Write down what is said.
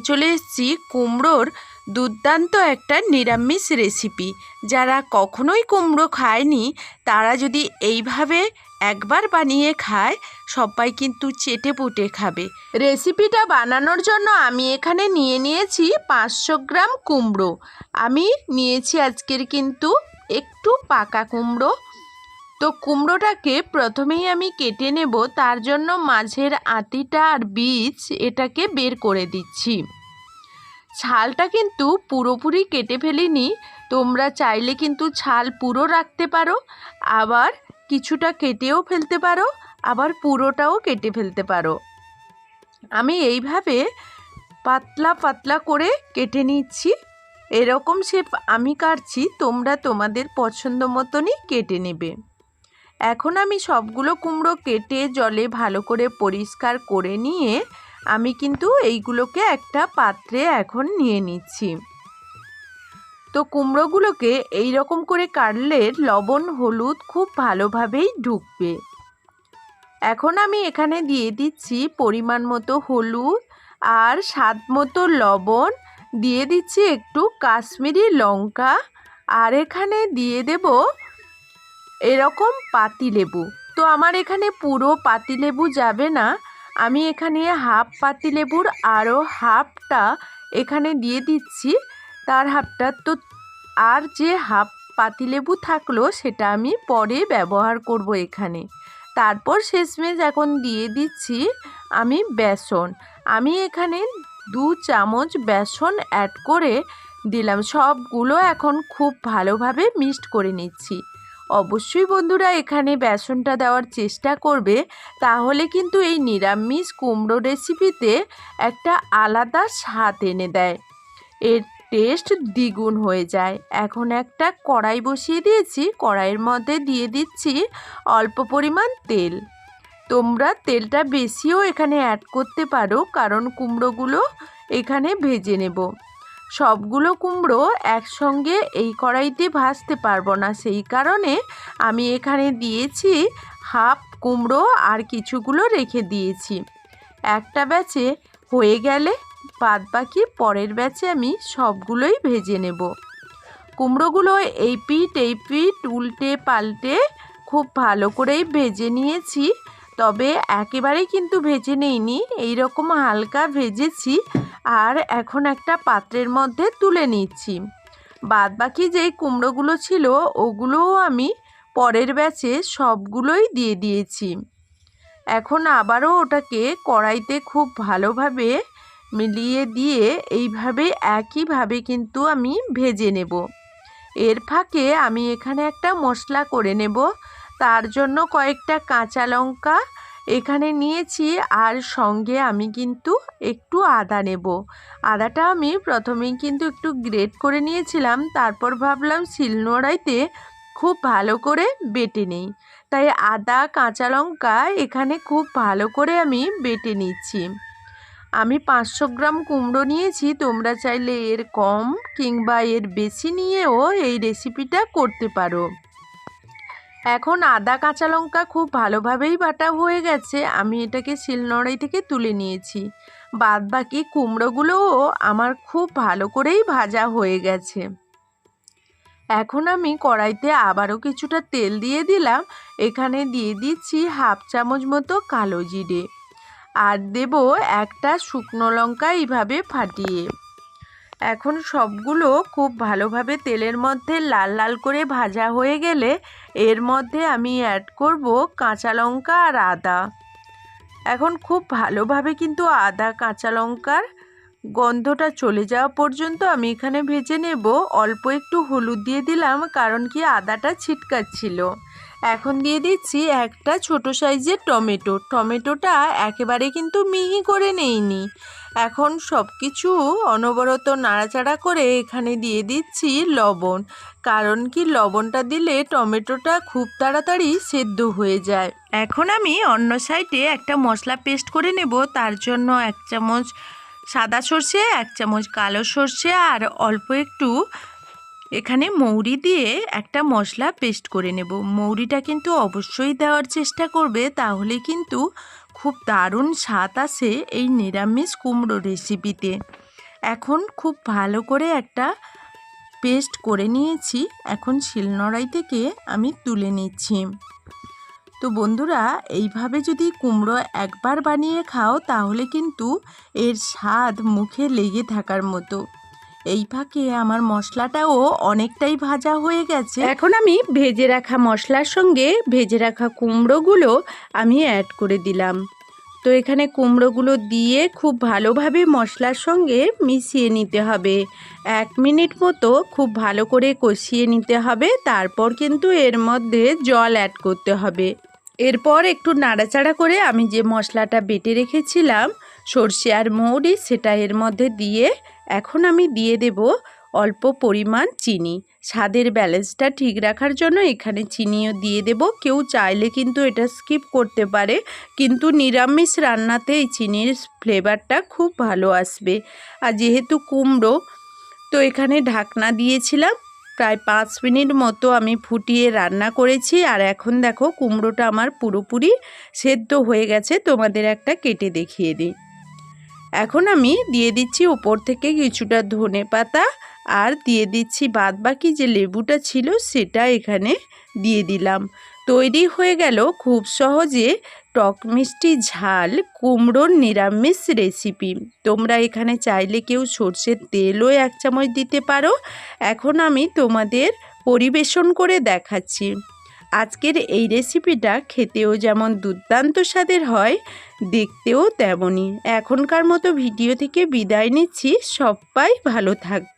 চলে এসেছি কুমড়োর দুর্দান্ত একটা নিরামিষ রেসিপি যারা কখনোই কুমড়ো খায়নি, তারা যদি এইভাবে একবার বানিয়ে খায়, সবাই কিন্তু চেটে পুটে খাবে। রেসিপিটা বানানোর জন্য আমি এখানে নিয়ে নিয়েছি পাঁচশো গ্রাম কুমড়ো। আমি নিয়েছি আজকের কিন্তু একটু পাকা কুমড়ো। তো কুমড়োটাকে প্রথমেই আমি কেটে নেব, তার জন্য মাঝের আতিটা আর বীজ এটাকে বের করে দিচ্ছি। ছালটা কিন্তু পুরোপুরি কেটে ফেলিনি, তোমরা চাইলে কিন্তু ছাল পুরো রাখতে পারো, আবার কিছুটা কেটেও ফেলতে পারো, আবার পুরোটাও কেটে ফেলতে পারো। আমি এইভাবে পাতলা পাতলা করে কেটে নিচ্ছি, এরকম শেপ আমি কাটছি, তোমরা তোমাদের পছন্দ মতনই কেটে নেবে। এখন আমি সবগুলো কুমড়ো কেটে জলে ভালো করে পরিষ্কার করে নিয়ে আমি কিন্তু এইগুলোকে একটা পাত্রে এখন নিয়ে নিচ্ছি। তো কুমড়োগুলোকে এই রকম করে কাটলে লবণ, হলুদ খুব ভালোভাবেই ঢুকবে। এখন আমি এখানে দিয়ে দিচ্ছি পরিমাণ মতো হলুদ আর স্বাদ মতো লবণ। দিয়ে দিচ্ছি একটু কাশ্মীরি লঙ্কা আর এখানে দিয়ে দেব এরকম পাতিলেবু। তো আমার এখানে পুরো পাতিলেবু যাবে না। আমি এখানে হাফ পাতিলেবুর আরও হাফটা এখানে দিয়ে দিচ্ছি। তার হাফটা তো আর যে হাফ পাতিলেবু থাকল সেটা আমি পরে ব্যবহার করব এখানে। তারপর শেষমেশ এখন দিয়ে দিচ্ছি আমি বেসন। আমি এখানে দু চামচ বেসন অ্যাড করে দিলাম। সবগুলো এখন খুব ভালোভাবে মিক্সড করে নিচ্ছি। অবশ্যই বন্ধুরা এখানে বেসনটা দেওয়ার চেষ্টা করবে। তাহলে কিন্তু এই নিরামিষ কুমড়ো রেসিপিতে একটা আলাদা স্বাদ এনে দেয়। এর টেস্ট দ্বিগুণ হয়ে যায়। এখন একটা কড়াই বসিয়ে দিয়েছি। কড়াইয়ের মধ্যে দিয়ে দিচ্ছি অল্প পরিমাণ তেল। তোমরা তেলটা বেশিও এখানে অ্যাড করতে পারো, কারণ কুমড়োগুলো এখানে ভেজে নেব। সবগুলো কুমড়ো একসঙ্গে এই কড়াইতে ভাজতে পারব না। সেই কারণে আমি এখানে দিয়েছি হাফ কুমড়ো আর কিছুগুলো রেখে দিয়েছি। একটা ব্যাচে হয়ে গেলে বাদ বাকি পরের ব্যাচে আমি সবগুলোই ভেজে নেব। কুমড়োগুলো এই পিঠ এই পিঠ উল্টে পাল্টে খুব ভালো করেই ভেজে নিয়েছি। তবে একেবারেই কিন্তু ভেজে নেইনি রকম হালকা ভেজেছি। আর এখন একটা পাত্রের মধ্যে তুলে নিচ্ছি। বাদ বাকি যেই কুমড়োগুলো ছিল, ওগুলোও আমি পরের ব্যাচে সবগুলোই দিয়ে দিয়েছি। এখন আবারও ওটাকে কড়াইতে খুব ভালোভাবে মিলিয়ে দিয়ে এইভাবে একইভাবে কিন্তু আমি ভেজে নেব। এর ফাঁকে আমি এখানে একটা মশলা করে নেব। তার জন্য কয়েকটা কাঁচা লঙ্কা এখানে নিয়েছি আর সঙ্গে আমি কিন্তু একটু আদা নেব। আদাটা আমি প্রথমেই কিন্তু একটু গ্রেট করে নিয়েছিলাম, তারপর ভাবলাম শিলনোড়াইতে খুব ভালো করে বেটে নেই। তাই আদা, কাঁচা লঙ্কা এখানে খুব ভালো করে আমি বেটে নিচ্ছি। আমি পাঁচশো গ্রাম কুমড়ো নিয়েছি, তোমরা চাইলে এর কম কিংবা এর বেশি নিয়েও এই রেসিপিটা করতে পারো। এখন আদা, কাঁচা লঙ্কা খুব ভালোভাবেই বাটা হয়ে গেছে। আমি এটাকে শিলনোড়াই থেকে তুলে নিয়েছি। বাদ বাকি কুমড়োগুলোও আমার খুব ভালো করেই ভাজা হয়ে গেছে। এখন আমি কড়াইতে আবারও কিছুটা তেল দিয়ে দিলাম। এখানে দিয়ে দিচ্ছি হাফ চামচ মতো কালো জিরে। আর দেব একটা শুকনো লঙ্কা এইভাবে ফাটিয়ে। এখন সবগুলো খুব ভালোভাবে তেলের মধ্যে লাল লাল করে ভাজা হয়ে গেলে এর মধ্যে আমি অ্যাড করব কাঁচা লঙ্কা আর আদা। এখন খুব ভালোভাবে কিন্তু আদা, কাঁচা লঙ্কার গন্ধটা চলে যাওয়া পর্যন্ত আমি এখানে ভেজে নেব। অল্প একটু হলুদ দিয়ে দিলাম, কারণ কি আদাটা ছিটকাচ্ছিল। এখন দিয়ে দিচ্ছি একটা ছোট সাইজের টমেটো। টমেটোটা একেবারে কিন্তু মিহি করে নেইনি। এখন সব কিছু অনবরত নাড়াচাড়া করে এখানে দিয়ে দিচ্ছি লবণ। কারণ কি লবণটা দিলে টমেটোটা খুব তাড়াতাড়ি সেদ্ধ হয়ে যায়। এখন আমি অন্য সাইডে একটা মশলা পেস্ট করে নেব। তার জন্য এক চামচ সাদা সর্ষে, এক চামচ কালো সর্ষে আর অল্প একটু এখানে মৌরি দিয়ে একটা মশলা পেস্ট করে নেব। মৌরিটা কিন্তু অবশ্যই দেওয়ার চেষ্টা করবে, তাহলে কিন্তু খুব দারুণ স্বাদ আসে এই নিরামিষ কুমড়ো রেসিপিতে এখন খুব ভালো করে একটা পেস্ট করে নিয়েছি, এখন শিলনড়াই থেকে আমি তুলে নিচ্ছি। তো বন্ধুরা, এইভাবে যদি কুমড়ো একবার বানিয়ে খাও, তাহলে কিন্তু এর স্বাদ মুখে লেগে থাকার মতো। এই ফাঁকে আমার মশলাটাও অনেকটাই ভাজা হয়ে গেছে। এখন আমি ভেজে রাখা মশলার সঙ্গে ভেজে রাখা কুমড়োগুলো আমি অ্যাড করে দিলাম। তো এখানে কুমড়োগুলো দিয়ে খুব ভালোভাবে মশলার সঙ্গে মিশিয়ে নিতে হবে। এক মিনিট মতো খুব ভালো করে কষিয়ে নিতে হবে, তারপর কিন্তু এর মধ্যে জল অ্যাড করতে হবে। এরপর একটু নাড়াচাড়া করে আমি যে মশলাটা বেটে রেখেছিলাম সর্ষে আর মৌরি সেটা এর মধ্যে দিয়ে এখন আমি দিয়ে দেব অল্প পরিমাণ চিনি। স্বাদের ব্যালেন্সটা ঠিক রাখার জন্য এখানে চিনিও দিয়ে দেব। কেউ চাইলে কিন্তু এটা স্কিপ করতে পারে, কিন্তু নিরামিষ রান্নাতে এই চিনির ফ্লেভারটা খুব ভালো আসবে। আর যেহেতু কুমড়ো, তো এখানে ঢাকনা দিয়েছিলাম। প্রায় পাঁচ মিনিট মতো আমি ফুটিয়ে রান্না করেছি। আর এখন দেখো কুমড়োটা আমার পুরোপুরি সেদ্ধ হয়ে গেছে। তোমাদের একটা কেটে দেখিয়ে দিই। এখন আমি দিয়ে দিচ্ছি ওপর থেকে কিছুটা ধনে পাতা আর দিয়ে দিচ্ছি বাদ বাকি যে লেবুটা ছিল সেটা এখানে দিয়ে দিলাম। তৈরি হয়ে গেল খুব সহজে টক মিষ্টি ঝাল কুমড়োর নিরামিষ রেসিপি। তোমরা এখানে চাইলে কেউ সর্ষের তেলও এক চামচ দিতে পারো। এখন আমি তোমাদের পরিবেশন করে দেখাচ্ছি। আজকের এই রেসিপিটা খেতেও যেমন দুর্দান্ত স্বাদের হয়, দেখতেও তেমনই। এখনকার মতো ভিডিও থেকে বিদায় নিচ্ছি। সবাই ভালো থাকবে।